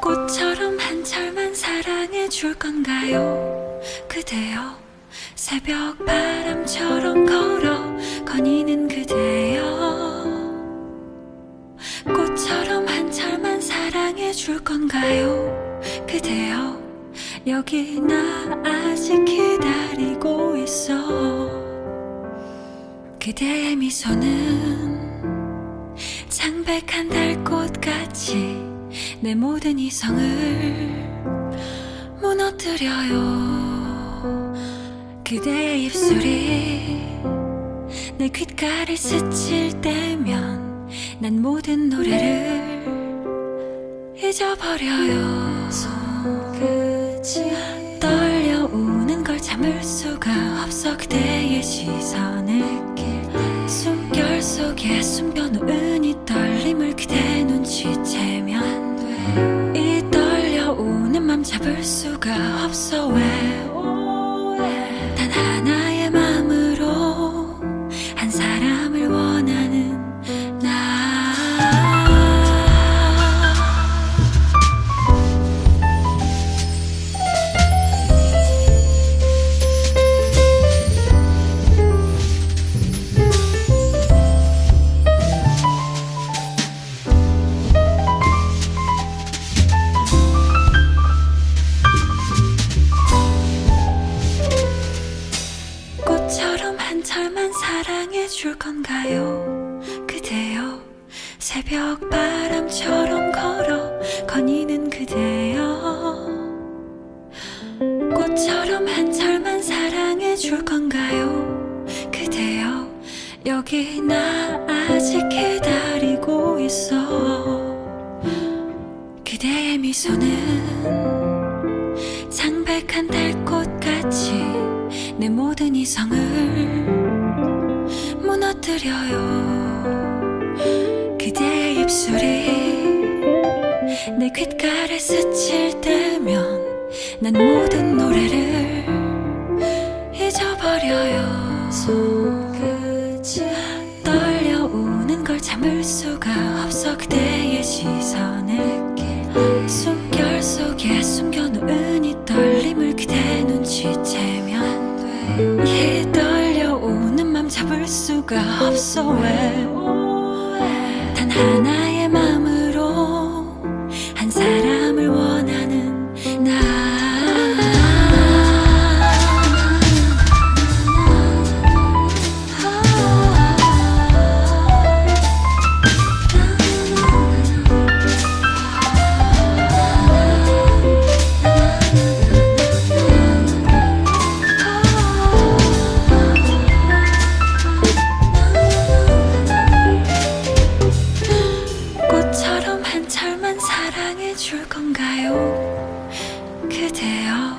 꽃처럼 한 철만 사랑해 줄 건가요? 그대여 새벽 바람처럼 걸어 거니는 그대여 꽃처럼 한 철만 사랑해 줄 건가요? 그대여 여기 나 아직 기다리고 있어 그대의 미소는 창백한 달꽃같이 내 모든 이성을 무너뜨려요. 그대의 입술이 내 귓가를 스칠 때면 난 모든 노래를 잊어버려요. 손끝이 떨려오는 걸 참을 수가 없어. 그대의 시선을 숨결 속에 숨겨놓은 잡을 수가 꽃처럼 한철만 사랑해 줄 건가요? 그대여 새벽 바람처럼 걸어 거니는 그대여 꽃처럼 한철만 사랑해 줄 건가요? 그대여 여기 나 아직 기다리고 있어 그대의 미소는 창백한 달꽃같이 내 모든 이성을 무너뜨려요. 그대의 입술이 내 귓가를 스칠 때면 난 모든 노래를 잊어버려요. 손끝이 떨려오는 걸 참을 수가 떨려오는 맘 잡을 수가 없어 왜? 단 하나 사랑해 줄 건가요? 그대여.